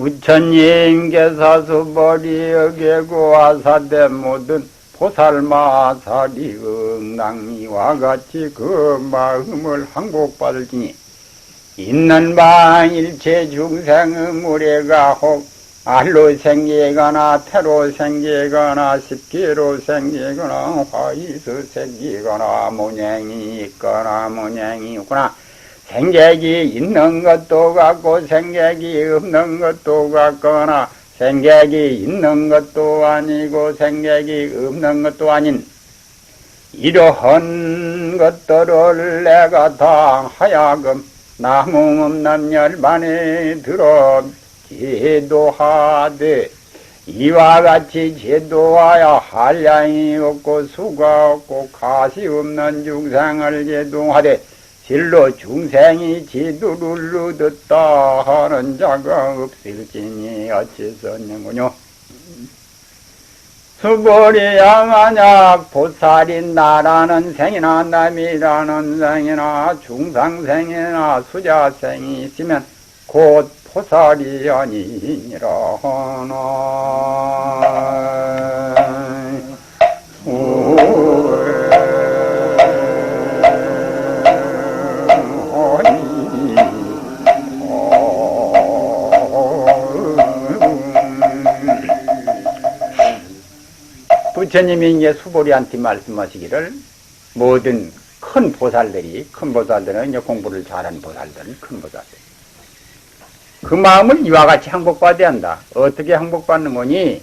부처님께서 수벌이 여개고 아사대 모든 보살마사리 응낭이와 같이 그 마음을 항복받을지니 있는 방 일체 중생의 무례가 혹 알로 생기거나 태로 생기거나 십기로 생기거나 화이서 생기거나 모냥이 있거나 모냥이 없거나 생객이 있는 것도 같고 생객이 없는 것도 같거나 생객이 있는 것도 아니고 생객이 없는 것도 아닌 이러한 것들을 내가 다 하야금 나무 없는 열반에 들어 제도하되 이와 같이 제도하여 한량이 없고 수가 없고 가시 없는 중생을 제도하되 실로 중생이 지도를 얻었다 하는 자가 없을지니 어찌서는군요. 수벌이 양하냐 보살인 나라는 생이나 남이라는 생이나 중상생이나 수자생이 있으면 곧 보살이 아니니라 하나 부처님이 이제 수보리한테 말씀하시기를 모든 큰 보살들이 큰 보살들은 이제 공부를 잘하는 보살들은 큰 보살들. 그 마음을 이와 같이 항복받아야 한다. 어떻게 항복받는 거니?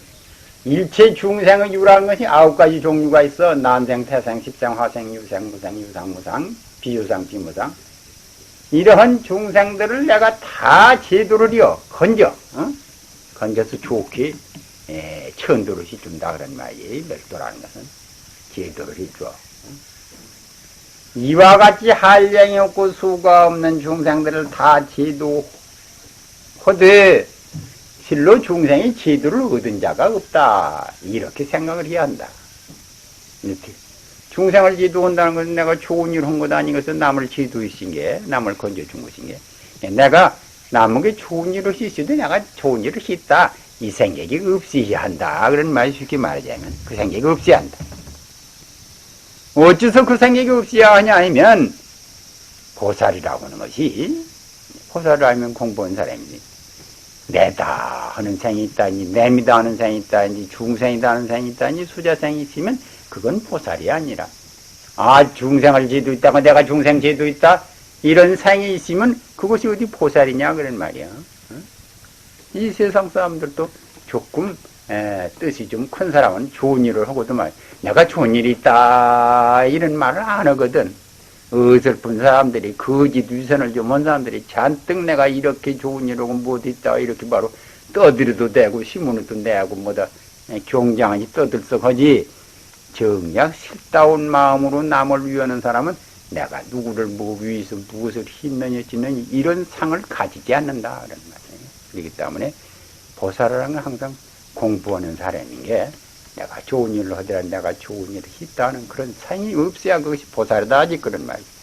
일체 중생의 유라는 것이 아홉 가지 종류가 있어. 난생, 태생, 십생, 화생, 유생, 무생, 유상, 무상, 비유상, 비무상. 이러한 중생들을 내가 다 제도를요, 건져, 어? 건져서 좋게, 에, 천도릇이 준다 그런 말이 멸도라는 것은 제도를 해줘. 이와 같이 한량이 없고 수가 없는 중생들을 다 제도하되 실로 중생이 제도를 얻은 자가 없다. 이렇게 생각을 해야 한다. 이렇게. 중생을 제도한다는 것은 내가 좋은 일 한 것도 아니고서 남을 제도하신 게, 남을 건져준 것인 게. 남에게 좋은 일을 했어도 내가 좋은 일을 했다. 이 생각이 없어야 한다. 그런 말이 쉽게 말하자면 그 생각이 없어야 한다. 어째서 그 생각이 없어야 하냐 하면 보살이라고 하는 것이 보살을 알면 공부한 사람이니 내다 하는 생이 있다니 내미다 하는 생이 있다니 중생이다 하는 생이 있다니 수자생이 있으면 그건 보살이 아니라 아 중생을 지도 있다고 내가 중생 지도 있다 이런 생이 있으면 그것이 어디 보살이냐 그런 말이야 이 세상 사람들도 조금 에, 뜻이 좀 큰 사람은 좋은 일을 하고도 말 내가 좋은 일이 있다 이런 말을 안 하거든. 어설픈 사람들이 거짓 위선을 좀 한 사람들이 잔뜩 내가 이렇게 좋은 일 하고 못 있다 이렇게 바로 떠들어도 되고 신문도 내고 뭐다 경장하니 떠들썩하지. 정작 실다운 마음으로 남을 위하는 사람은 내가 누구를 뭐 위해서 무엇을 힘내냐 지는 이런 상을 가지지 않는다 그런 말 그렇기 때문에 보살이라는 건 항상 공부하는 사람인 게 내가 좋은 일을 하더라 내가 좋은 일을 했다는 그런 상이 없어야 그것이 보살이다 하지 그런 말이에요.